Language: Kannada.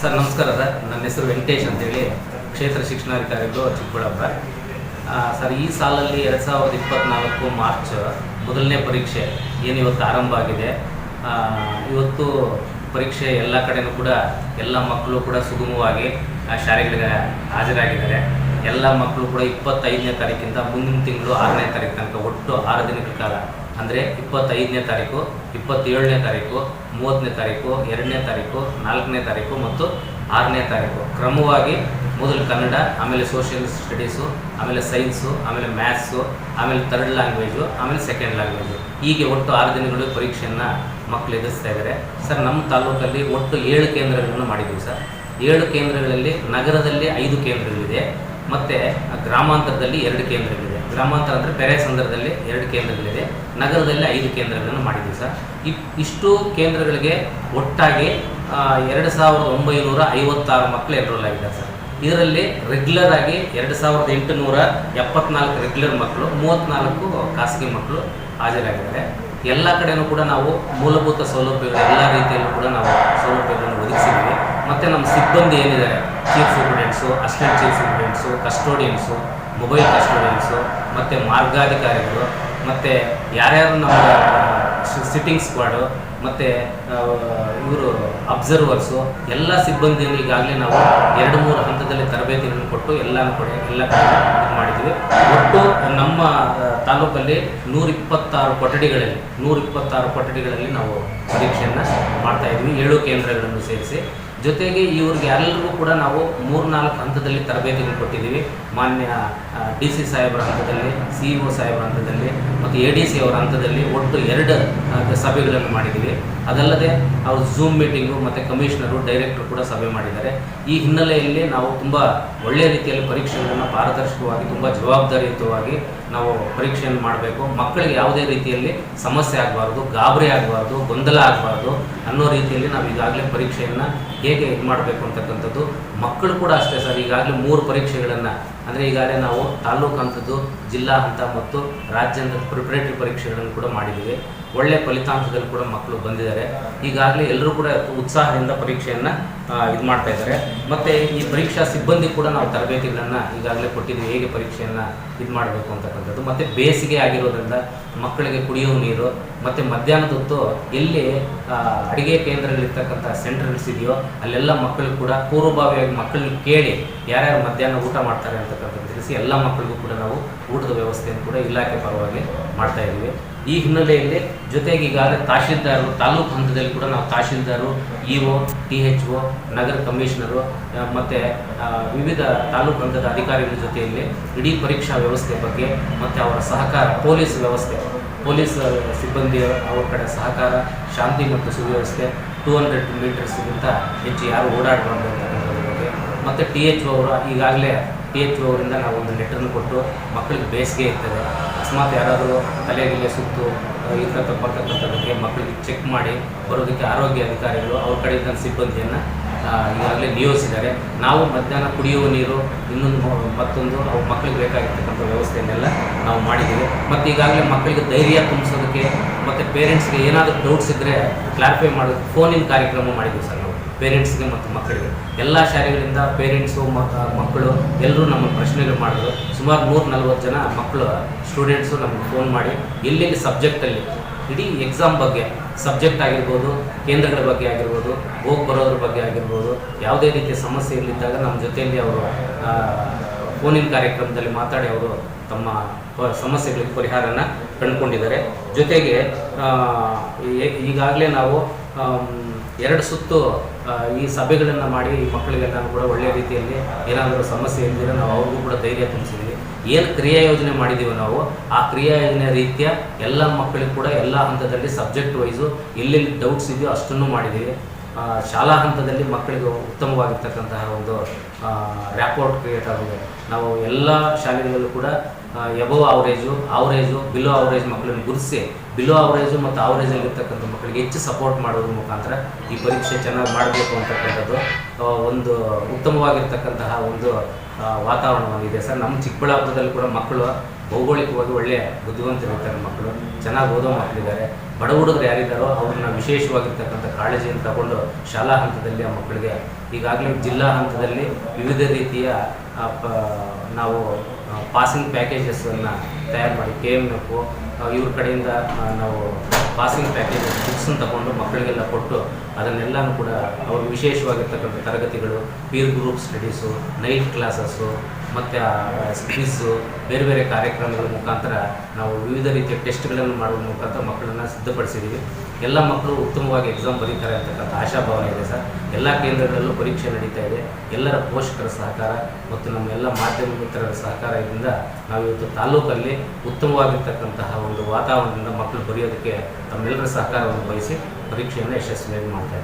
ಸರ್, ನಮಸ್ಕಾರ ಸರ್. ನನ್ನ ಹೆಸರು ವೆಂಕಟೇಶ್ ಅಂತೇಳಿ. ಕ್ಷೇತ್ರ ಶಿಕ್ಷಣಾಧಿಕಾರಿಗಳು ಚಿಕ್ಕಬಳ್ಳಾಪುರ. ಸರ್, ಈ ಸಾಲಲ್ಲಿ ಎರಡು ಸಾವಿರದ ಇಪ್ಪತ್ತ್ನಾಲ್ಕು ಮಾರ್ಚ್ ಮೊದಲನೇ ಪರೀಕ್ಷೆ ಏನು ಇವತ್ತು ಆರಂಭ ಆಗಿದೆ. ಇವತ್ತು ಪರೀಕ್ಷೆ ಎಲ್ಲ ಕಡೆನೂ ಕೂಡ ಎಲ್ಲ ಮಕ್ಕಳು ಕೂಡ ಸುಗಮವಾಗಿ ಶಾಲೆಗಳಿಗೆ ಹಾಜರಾಗಿದ್ದಾರೆ. ಎಲ್ಲ ಮಕ್ಕಳು ಕೂಡ ಇಪ್ಪತ್ತೈದನೇ ತಾರೀಕಿಂದ ಮುಂದಿನ ತಿಂಗಳು ಆರನೇ ತಾರೀಕು ತನಕ ಒಟ್ಟು ಆರು ದಿನಗಳ ಕಾಲ ಅಂದರೆ ಇಪ್ಪತ್ತೈದನೇ ತಾರೀಕು, ಇಪ್ಪತ್ತೇಳನೇ ತಾರೀಕು, ಮೂವತ್ತನೇ ತಾರೀಕು, ಎರಡನೇ ತಾರೀಕು, ನಾಲ್ಕನೇ ತಾರೀಕು ಮತ್ತು ಆರನೇ ತಾರೀಕು. ಕ್ರಮವಾಗಿ ಮೊದಲು ಕನ್ನಡ, ಆಮೇಲೆ ಸೋಷಿಯಲ್ ಸ್ಟಡೀಸು ಆಮೇಲೆ ಸೈನ್ಸು ಆಮೇಲೆ ಮ್ಯಾಥ್ಸು ಆಮೇಲೆ ಥರ್ಡ್ ಲ್ಯಾಂಗ್ವೇಜು ಆಮೇಲೆ ಸೆಕೆಂಡ್ ಲ್ಯಾಂಗ್ವೇಜು ಹೀಗೆ ಒಟ್ಟು ಆರು ದಿನಗಳು ಪರೀಕ್ಷೆಯನ್ನು ಮಕ್ಕಳು ಎದುರಿಸ್ತಾ ಇದ್ದಾರೆ ಸರ್, ನಮ್ಮ ತಾಲೂಕಲ್ಲಿ ಒಟ್ಟು ಏಳು ಕೇಂದ್ರಗಳನ್ನು ಮಾಡಿದ್ದೀವಿ ಸರ್. ಏಳು ಕೇಂದ್ರಗಳಲ್ಲಿ ನಗರದಲ್ಲಿ ಐದು ಕೇಂದ್ರಗಳಿದೆ. ಮತ್ತು ಗ್ರಾಮಾಂತರದಲ್ಲಿ ಎರಡು ಕೇಂದ್ರಗಳಿದೆ. ಗ್ರಾಮಾಂತರ ಅಂದರೆ ಬೇರೆ ಸಂದರ್ಭದಲ್ಲಿ ಎರಡು ಕೇಂದ್ರಗಳಿದೆ. ನಗರದಲ್ಲಿ ಐದು ಕೇಂದ್ರಗಳನ್ನು ಮಾಡಿದ್ದೀವಿ ಸರ್. ಇಷ್ಟು ಕೇಂದ್ರಗಳಿಗೆ ಒಟ್ಟಾಗಿ ಎರಡು ಸಾವಿರದ ಒಂಬೈನೂರ ಐವತ್ತಾರು ಮಕ್ಕಳು ಎನ್ರೋಲ್ ಆಗಿದ್ದಾರೆ ಸರ್. ಇದರಲ್ಲಿ ರೆಗ್ಯುಲರ್ ಆಗಿ ಎರಡು ಸಾವಿರದ ಎಂಟುನೂರ ಎಪ್ಪತ್ನಾಲ್ಕು ರೆಗ್ಯುಲರ್ ಮಕ್ಕಳು ಮೂವತ್ತ್ನಾಲ್ಕು ಖಾಸಗಿ ಮಕ್ಕಳು ಹಾಜರಾಗಿದ್ದಾರೆ. ಎಲ್ಲ ಕಡೆಯೂ ಕೂಡ ನಾವು ಮೂಲಭೂತ ಸೌಲಭ್ಯಗಳು ಎಲ್ಲ ರೀತಿಯಲ್ಲೂ ಕೂಡ ನಾವು ಸೌಲಭ್ಯಗಳನ್ನು ಒದಗಿಸಿದ್ದೀವಿ. ಮತ್ತು ನಮ್ಮ ಸಿಬ್ಬಂದಿ ಏನಿದ್ದಾರೆ chief superintendents assistant chief superintendents custodians mobile custodians ಮತ್ತು ಮಾರ್ಗಾಧಿಕಾರಿಗಳು, ಮತ್ತು ಯಾರ್ಯಾರು ನಮ್ಮ ಸಿಟ್ಟಿಂಗ್ ಸ್ಕ್ವಾಡು ಮತ್ತು ಇವರು ಅಬ್ಸರ್ವರ್ಸು ಎಲ್ಲ ಸಿಬ್ಬಂದಿಯನ್ನು ಈಗಾಗಲೇ ನಾವು ಎರಡು ಮೂರು ಹಂತದಲ್ಲಿ ತರಬೇತಿಗಳನ್ನು ಕೊಟ್ಟು ಎಲ್ಲನೂ ಕೂಡ, ಎಲ್ಲ ಮಾಡಿದ್ವಿ. ಒಟ್ಟು ನಮ್ಮ ತಾಲೂಕಲ್ಲಿ ನೂರಿಪ್ಪತ್ತಾರು ಕೊಠಡಿಗಳಲ್ಲಿ ನೂರಿಪ್ಪತ್ತಾರು ಕೊಠಡಿಗಳಲ್ಲಿ ನಾವು ಪರೀಕ್ಷೆಯನ್ನು ಮಾಡ್ತಾಯಿದ್ವಿ ಏಳು ಕೇಂದ್ರಗಳನ್ನು ಸೇರಿಸಿ. ಜೊತೆಗೆ ಇವ್ರಿಗೆ ಎಲ್ಲರಿಗೂ ಕೂಡ ನಾವು ಮೂರ್ನಾಲ್ಕು ಹಂತದಲ್ಲಿ ತರಬೇತಿಗಳು ಕೊಟ್ಟಿದ್ದೀವಿ. ಮಾನ್ಯ ಡಿ ಸಿ ಸಾಹೇಬರ ಹಂತದಲ್ಲಿ ಸಿ ಇ ಸಾಹೇಬರ ಹಂತದಲ್ಲಿ ಮತ್ತು ಎ ಡಿ ಸಿ ಅವರ ಹಂತದಲ್ಲಿ ಒಟ್ಟು ಎರಡು ಸಭೆಗಳನ್ನು ಮಾಡಿದ್ದೀವಿ. ಅದಲ್ಲದೆ ಅವರು ಝೂಮ್ ಮೀಟಿಂಗು ಮತ್ತು ಕಮಿಷನರು ಡೈರೆಕ್ಟರ್ ಕೂಡ ಸಭೆ ಮಾಡಿದ್ದಾರೆ. ಈ ಹಿನ್ನೆಲೆಯಲ್ಲಿ ನಾವು ತುಂಬ ಒಳ್ಳೆಯ ರೀತಿಯಲ್ಲಿ ಪರೀಕ್ಷೆಗಳನ್ನು ಪಾರದರ್ಶಕವಾಗಿ, ತುಂಬ ಜವಾಬ್ದಾರಿಯುತವಾಗಿ ನಾವು ಪರೀಕ್ಷೆಯನ್ನು ಮಾಡಬೇಕು. ಮಕ್ಕಳಿಗೆ ಯಾವುದೇ ರೀತಿಯಲ್ಲಿ ಸಮಸ್ಯೆ ಆಗಬಾರ್ದು, ಗಾಬರಿ ಆಗಬಾರ್ದು, ಗೊಂದಲ ಆಗಬಾರ್ದು ಅನ್ನೋ ರೀತಿಯಲ್ಲಿ ನಾವು ಈಗಾಗಲೇ ಪರೀಕ್ಷೆಯನ್ನು ಹೇಗೆ ಇದು ಮಾಡಬೇಕು ಅಂತಕ್ಕಂಥದ್ದು ಮಕ್ಕಳು ಕೂಡ ಅಷ್ಟೇ ಸರ್. ಈಗಾಗಲೇ ಮೂರು ಪರೀಕ್ಷೆಗಳನ್ನು, ಅಂದರೆ ಈಗಾಗಲೇ ನಾವು ತಾಲೂಕು ಹಂತದ್ದು, ಜಿಲ್ಲಾ ಹಂತ ಮತ್ತು ರಾಜ್ಯ ಹಂತದ ಪ್ರಿಪರೇಟರಿ ಪರೀಕ್ಷೆಗಳನ್ನು ಕೂಡ ಮಾಡಿದ್ದೀವಿ. ಒಳ್ಳೆಯ ಫಲಿತಾಂಶದಲ್ಲಿ ಕೂಡ ಮಕ್ಕಳು ಬಂದಿದ್ದಾರೆ. ಈಗಾಗಲೇ ಎಲ್ಲರೂ ಕೂಡ ಉತ್ಸಾಹದಿಂದ ಪರೀಕ್ಷೆಯನ್ನು ಇದು ಮಾಡ್ತಾ ಇದ್ದಾರೆ. ಮತ್ತು ಈ ಪರೀಕ್ಷಾ ಸಿಬ್ಬಂದಿ ಕೂಡ ನಾವು ತರಬೇತಿಗಳನ್ನು ಈಗಾಗಲೇ ಕೊಟ್ಟಿದ್ದೀವಿ. ಹೇಗೆ ಪರೀಕ್ಷೆಯನ್ನು ಇದು ಮಾಡಬೇಕು ಅಂತಕ್ಕಂಥದ್ದು. ಮತ್ತು ಬೇಸಿಗೆ ಆಗಿರೋದ್ರಿಂದ ಮಕ್ಕಳಿಗೆ ಕುಡಿಯುವ ನೀರು, ಮತ್ತು ಮಧ್ಯಾಹ್ನದ ಹೊತ್ತು ಎಲ್ಲಿ ಅಡುಗೆ ಅಡಿಗೆ ಕೇಂದ್ರಗಳಿರ್ತಕ್ಕಂಥ ಸೆಂಟರ್ಸ್ ಇದೆಯೋ, ಅಲ್ಲೆಲ್ಲ ಮಕ್ಕಳು ಕೂಡ ಪೂರ್ವಭಾವಿಯಾಗಿ ಮಕ್ಕಳನ್ನ ಕೇಳಿ ಯಾರ್ಯಾರು ಮಧ್ಯಾಹ್ನ ಊಟ ಮಾಡ್ತಾರೆ ಅಂತಕ್ಕಂಥದ್ದು ತಿಳಿಸಿ ಎಲ್ಲ ಮಕ್ಕಳಿಗೂ ಕೂಡ ನಾವು ಊಟದ ವ್ಯವಸ್ಥೆಯನ್ನು ಕೂಡ ಇಲಾಖೆ ಪರವಾಗಿ ಮಾಡ್ತಾ ಇದ್ದೀವಿ. ಈ ಹಿನ್ನೆಲೆಯಲ್ಲಿ ಜೊತೆಗೆ ಈಗಾಗಲೇ ತಹಶೀಲ್ದಾರರು ತಾಲೂಕು ಹಂತದಲ್ಲಿ ಕೂಡ ನಾವು ತಹಶೀಲ್ದಾರರು E O T H O ನಗರ ಕಮಿಷನರು ಮತ್ತು ವಿವಿಧ ತಾಲೂಕು ಹಂತದ ಅಧಿಕಾರಿಗಳ ಜೊತೆಯಲ್ಲಿ ಇಡೀ ಪರೀಕ್ಷಾ ವ್ಯವಸ್ಥೆ ಬಗ್ಗೆ ಮತ್ತು ಅವರ ಸಹಕಾರ, ಪೊಲೀಸ್ ವ್ಯವಸ್ಥೆ, ಪೊಲೀಸ್ ಸಿಬ್ಬಂದಿ ಅವ್ರ ಕಡೆ ಸಹಕಾರ, ಶಾಂತಿ ಮತ್ತು ಸುವ್ಯವಸ್ಥೆ, ಟೂ ಹಂಡ್ರೆಡ್ ಮೀಟರ್ಸ್ಗಿಂತ ಹೆಚ್ಚು ಯಾರು ಓಡಾಡಬಾರ್ದು ಅಂತಕ್ಕಂಥದ್ರ ಬಗ್ಗೆ. ಮತ್ತು ಟಿ ಎಚ್ ಒ ಅವರು ಈಗಾಗಲೇ ಟಿ ಎಚ್ ಅವರಿಂದ ನಾವು ಒಂದು ಲೆಟರ್ನ ಕೊಟ್ಟು ಮಕ್ಕಳಿಗೆ ಬೇಸಿಗೆ ಇರ್ತದೆ. ಅಕಸ್ಮಾತ್ ಯಾರಾದರೂ ತಲೆಗಿಲೆ ಸುತ್ತು ಈ ಥರ ತಪ್ಪತಕ್ಕಂಥದ್ದಕ್ಕೆ ಮಕ್ಕಳಿಗೆ ಚೆಕ್ ಮಾಡಿ ಬರೋದಕ್ಕೆ ಆರೋಗ್ಯ ಅಧಿಕಾರಿಗಳು ಅವ್ರ ಕಡೆ ಇದ್ದಂಥ ಸಿಬ್ಬಂದಿಯನ್ನು ಈಗಾಗಲೇ ನಿಯೋಜಿಸಿದ್ದಾರೆ. ನಾವು ಮಧ್ಯಾಹ್ನ ಕುಡಿಯುವ ನೀರು, ಇನ್ನೊಂದು ಮತ್ತೊಂದು ಅವು ಮಕ್ಕಳಿಗೆ ಬೇಕಾಗಿರ್ತಕ್ಕಂಥ ವ್ಯವಸ್ಥೆಯನ್ನೆಲ್ಲ ನಾವು ಮಾಡಿದ್ದೀವಿ. ಮತ್ತು ಈಗಾಗಲೇ ಮಕ್ಕಳಿಗೆ ಧೈರ್ಯ ತುಂಬಿಸೋದಕ್ಕೆ, ಮತ್ತು ಪೇರೆಂಟ್ಸ್ಗೆ ಏನಾದರೂ ಡೌಟ್ಸ್ ಇದ್ದರೆ ಕ್ಲಾರಿಫೈ ಮಾಡೋದಕ್ಕೆ ಫೋನಿನ ಕಾರ್ಯಕ್ರಮ ಮಾಡಿದ್ದೀವಿ ಸರ್. ಪೇರೆಂಟ್ಸ್ಗೆ ಮತ್ತು ಮಕ್ಕಳಿಗೆ. ಎಲ್ಲ ಶಾಲೆಗಳಿಂದ ಪೇರೆಂಟ್ಸು ಮಕ್ಕಳು ಎಲ್ಲರೂ ನಮ್ಮ ಪ್ರಶ್ನೆಗಳು ಮಾಡಿದ್ರು. ಸುಮಾರು ನೂರ ನಲ್ವತ್ತು ಜನ ಮಕ್ಕಳು, ಸ್ಟೂಡೆಂಟ್ಸು ನಮಗೆ ಫೋನ್ ಮಾಡಿ ಎಲ್ಲೆಲ್ಲಿ ಸಬ್ಜೆಕ್ಟಲ್ಲಿ ಇಡೀ ಎಕ್ಸಾಮ್ ಬಗ್ಗೆ, ಸಬ್ಜೆಕ್ಟ್ ಆಗಿರ್ಬೋದು, ಕೇಂದ್ರಗಳ ಬಗ್ಗೆ ಆಗಿರ್ಬೋದು, ಹೋಗಿ ಬರೋದ್ರ ಬಗ್ಗೆ ಆಗಿರ್ಬೋದು, ಯಾವುದೇ ರೀತಿಯ ಸಮಸ್ಯೆಗಳಿದ್ದಾಗ ನಮ್ಮ ಜೊತೆಯಲ್ಲಿ ಅವರು ಫೋನಿನ ಕಾರ್ಯಕ್ರಮದಲ್ಲಿ ಮಾತಾಡಿ ಅವರು ತಮ್ಮ ಸಮಸ್ಯೆಗಳಿಗೆ ಪರಿಹಾರನ ಕಂಡುಕೊಂಡಿದ್ದಾರೆ. ಜೊತೆಗೆ ಈಗಾಗಲೇ ನಾವು ಎರಡು ಸುತ್ತು ಈ ಸಭೆಗಳನ್ನು ಮಾಡಿ ಮಕ್ಕಳಿಗೆಲ್ಲ ಕೂಡ ಒಳ್ಳೆಯ ರೀತಿಯಲ್ಲಿ ಏನಾದರೂ ಸಮಸ್ಯೆ ಇದ್ದರೆ ನಾವು ಅವ್ರಿಗೂ ಕೂಡ ಧೈರ್ಯ ತುಂಬಿಸಿದ್ದೀವಿ. ಏನು ಕ್ರಿಯಾ ಯೋಜನೆ ಮಾಡಿದ್ದೀವಿ ನಾವು, ಆ ಕ್ರಿಯಾ ಯೋಜನೆ ರೀತಿಯ ಎಲ್ಲ ಮಕ್ಕಳಿಗೂ ಕೂಡ ಎಲ್ಲ ಹಂತದಲ್ಲಿ ಸಬ್ಜೆಕ್ಟ್ ವೈಸು ಎಲ್ಲೆಲ್ಲಿ ಡೌಟ್ಸ್ ಇದೆಯೋ ಅಷ್ಟನ್ನು ಮಾಡಿದ್ದೀವಿ. ಶಾಲಾ ಹಂತದಲ್ಲಿ ಮಕ್ಕಳಿಗೆ ಉತ್ತಮವಾಗಿರ್ತಕ್ಕಂತಹ ಒಂದು ರ್ಯಾಪೋರ್ಟ್ ಕ್ರಿಯೇಟ್ ಆಗಿದೆ. ನಾವು ಎಲ್ಲ ಶಾಲೆಗಳಲ್ಲೂ ಕೂಡ above average average below average ಮಕ್ಕಳನ್ನು ಗುರುತಿಸಿ ಬಿಲೋ ಅವರೇಜು ಮತ್ತು ಅವರೇಜಲ್ಲಿರ್ತಕ್ಕಂಥ ಮಕ್ಕಳಿಗೆ ಹೆಚ್ಚು ಸಪೋರ್ಟ್ ಮಾಡೋದ್ರ ಮುಖಾಂತರ ಈ ಪರೀಕ್ಷೆ ಚೆನ್ನಾಗಿ ಮಾಡಬೇಕು ಅಂತಕ್ಕಂಥದ್ದು ಒಂದು ಉತ್ತಮವಾಗಿರ್ತಕ್ಕಂತಹ ಒಂದು ವಾತಾವರಣವಾಗಿದೆ. ಸರ್, ನಮ್ಮ ಚಿಕ್ಕಬಳ್ಳಾಪುರದಲ್ಲಿ ಕೂಡ ಮಕ್ಕಳು ಭೌಗೋಳಿಕವಾಗಿ ಒಳ್ಳೆಯ ಬುದ್ಧಿವಂತರಿರ್ತಾರೆ ಮಕ್ಕಳು, ಚೆನ್ನಾಗಿ ಓದೋ ಮಕ್ಕಳಿದ್ದಾರೆ. ಬಡ ಹುಡುಗರು ಯಾರಿದ್ದಾರೋ ಅವ್ರನ್ನ ವಿಶೇಷವಾಗಿರ್ತಕ್ಕಂಥ ಕಾಳಜಿಯನ್ನು ತಗೊಂಡು ಶಾಲಾ ಹಂತದಲ್ಲಿ ಆ ಮಕ್ಕಳಿಗೆ ಈಗಾಗಲೇ ಜಿಲ್ಲಾ ಹಂತದಲ್ಲಿ ವಿವಿಧ ರೀತಿಯ ನಾವು ಪಾಸಿಂಗ್ ಪ್ಯಾಕೇಜಸ್ಸನ್ನು ತಯಾರು ಮಾಡಿ ಕೆ ಎಂ ಎಫ್ ಇವ್ರ ಕಡೆಯಿಂದ ನಾವು ಪಾಸಿಂಗ್ ಪ್ಯಾಕೇಜ್ ಬುಕ್ಸನ್ನು ತಗೊಂಡು ಮಕ್ಕಳಿಗೆಲ್ಲ ಕೊಟ್ಟು ಅದನ್ನೆಲ್ಲನೂ ಕೂಡ ಅವರು ವಿಶೇಷವಾಗಿರ್ತಕ್ಕಂಥ ತರಗತಿಗಳು peer group studies night classes ಮತ್ತು ಕ್ವಿಝು ಬೇರೆ ಬೇರೆ ಕಾರ್ಯಕ್ರಮಗಳ ಮುಖಾಂತರ ನಾವು ವಿವಿಧ ರೀತಿಯ ಟೆಸ್ಟ್ಗಳನ್ನು ಮಾಡುವ ಮುಖಾಂತರ ಮಕ್ಕಳನ್ನು ಸಿದ್ಧಪಡಿಸಿದ್ದೀವಿ ಎಲ್ಲ ಮಕ್ಕಳು ಉತ್ತಮವಾಗಿ ಎಕ್ಸಾಮ್ ಬರೀತಾರೆ ಅಂತಕ್ಕಂಥ ಆಶಾಭಾವನೆ ಇದೆ ಸರ್. ಎಲ್ಲ ಕೇಂದ್ರಗಳಲ್ಲೂ ಪರೀಕ್ಷೆ ನಡೀತಾ ಇದೆ. ಎಲ್ಲರ ಪೋಷಕರ ಸಹಕಾರ ಮತ್ತು ನಮ್ಮ ಎಲ್ಲ ಮಾಧ್ಯಮ ಮಿತ್ರರ ಸಹಕಾರದಿಂದ ನಾವು ಇವತ್ತು ತಾಲೂಕಲ್ಲಿ ಉತ್ತಮವಾಗಿರ್ತಕ್ಕಂತಹ ಒಂದು ವಾತಾವರಣದಿಂದ ಮಕ್ಕಳು ಬರೆಯೋದಕ್ಕೆ ತಮ್ಮೆಲ್ಲರ ಸಹಕಾರವನ್ನು ಬಯಸಿ ಪರೀಕ್ಷೆಯನ್ನು ಯಶಸ್ವಿಯಾಗಿ ಮಾಡ್ತಾ